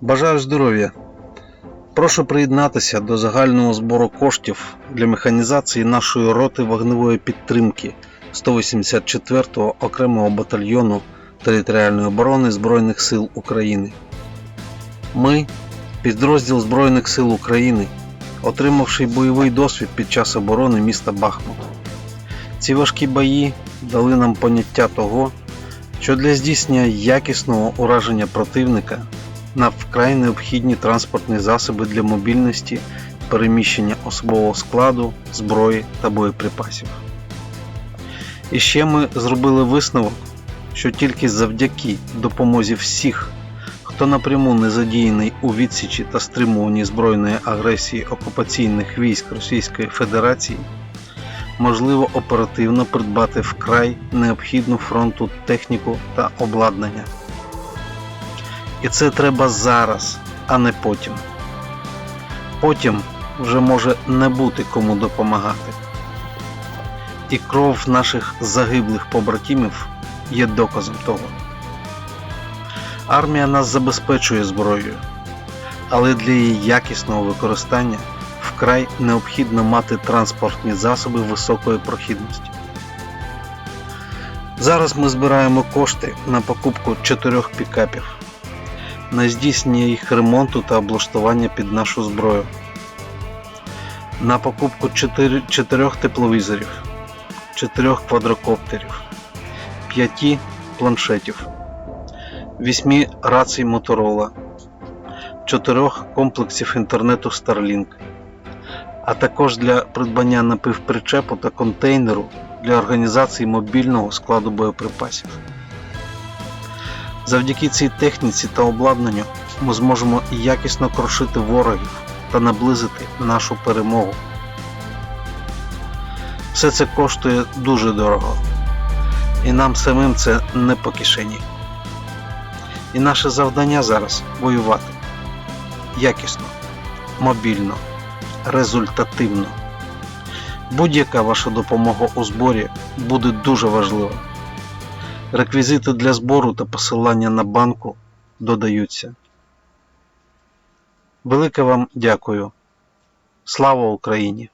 Бажаю здоров'я! Прошу приєднатися до загального збору коштів для механізації нашої роти вогневої підтримки 184-го окремого батальйону територіальної оборони Збройних сил України. Ми, підрозділ Збройних сил України, отримавши бойовий досвід під час оборони міста Бахмут. Ці важкі бої дали нам поняття того, що для здійснення якісного ураження противника на вкрай необхідні транспортні засоби для мобільності, переміщення особового складу, зброї та боєприпасів. І ще ми зробили висновок, що тільки завдяки допомозі всіх, хто напряму не задіяний у відсічі та стримуванні збройної агресії окупаційних військ Російської Федерації, можливо оперативно придбати вкрай необхідну фронту техніку та обладнання. І це треба зараз, а не потім. Потім вже може не бути кому допомагати. І кров наших загиблих побратимів є доказом того. Армія нас забезпечує зброєю, але для її якісного використання вкрай необхідно мати транспортні засоби високої прохідності. Зараз ми збираємо кошти на покупку чотирьох пікапів на здійснення їх ремонту та облаштування під нашу зброю, на покупку 4, 4 тепловізорів, 4 квадрокоптерів, 5 планшетів, 8 рацій Motorola, 4 комплексів інтернету Starlink, а також для придбання напівпричепу та контейнеру для організації мобільного складу боєприпасів. Завдяки цій техніці та обладнанню ми зможемо якісно крошити ворогів та наблизити нашу перемогу. Все це коштує дуже дорого, і нам самим це не по кишені. І наше завдання зараз воювати якісно, мобільно, результативно. Будь-яка ваша допомога у зборі буде дуже важлива. Реквізити для збору та посилання на банку додаються. Велике вам дякую. Слава Україні!